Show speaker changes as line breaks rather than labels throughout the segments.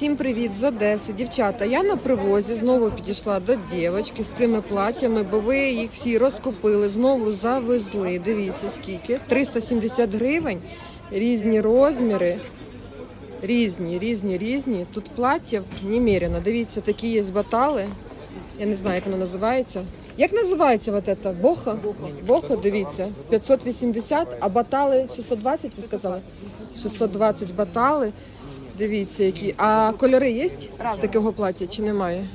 Всім привіт з Одеси. Дівчата, я на привозі знову підійшла до дівчатки з цими платтями, бо ви їх всі розкупили, знову завезли. Дивіться скільки. 370 гривень, різні розміри. Різні, різні, різні. Тут плаття немерено. Дивіться, такі є батали. Я не знаю, як воно називається. Як називається вот это? Боха? Боха, дивіться. 580, а батали 620, ви сказали? 620 батали. Дивіться, які. А кольори є такого плаття чи немає?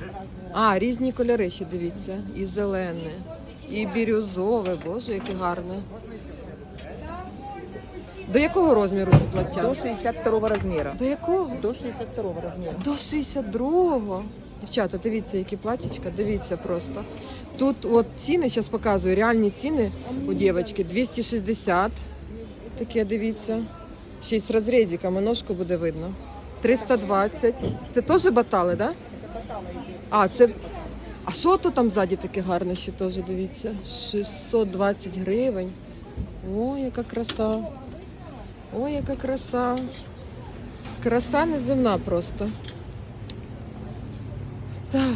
А, різні кольори ще дивіться. І зелене, і бірюзове. Боже, яке гарне. До якого розміру це плаття?
До 62 размера.
До якого?
До 62 размера.
До 62-го. Дівчата, дивіться, які платічка, дивіться просто. Тут от ціни, зараз показую, реальні ціни у дівчатки 260. Таке дивіться. Й з розрізиками ножку буде видно. 320. Це теж батали, так? Да? А, це. А що то там ззаді таке гарне ще теж дивіться? 620 гривень. О, яка краса. Ой, яка краса. Краса неземна просто. Так,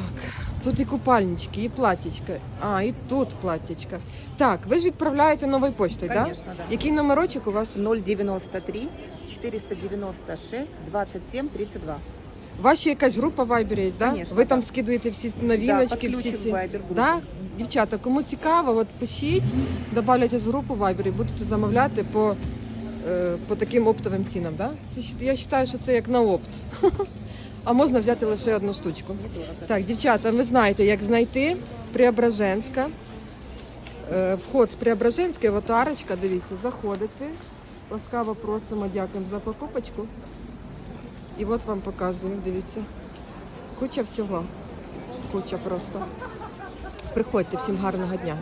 тут і купальнички, і платічка. А, і тут платічка. Так, ви ж відправляєте новою поштою, так?
Конечно, да.
Який номерочок у вас?
093 496 27 32.
Ваша якась група в Viber є, да?
Конечно,
Ви там скидуєте всі
Да,
всі ці.
Viber группу.
Да? Дівчата, кому цікаво, от пишіть, додавайте з групу Viber і будете замовляти по, е, по таким оптовим цінам. Да? Це, щ- я вважаю, що це як на опт. А можна взяти лише одну штучку. Так, дівчата, ви знаєте, як знайти Преображенська. Е, Вход з Преображенської, от арочка, дивіться, заходите. Ласкаво просимо, дякуємо за покупочку. І от вам показую, дивіться. Куча всього. Куча просто. Приходьте, всім гарного дня.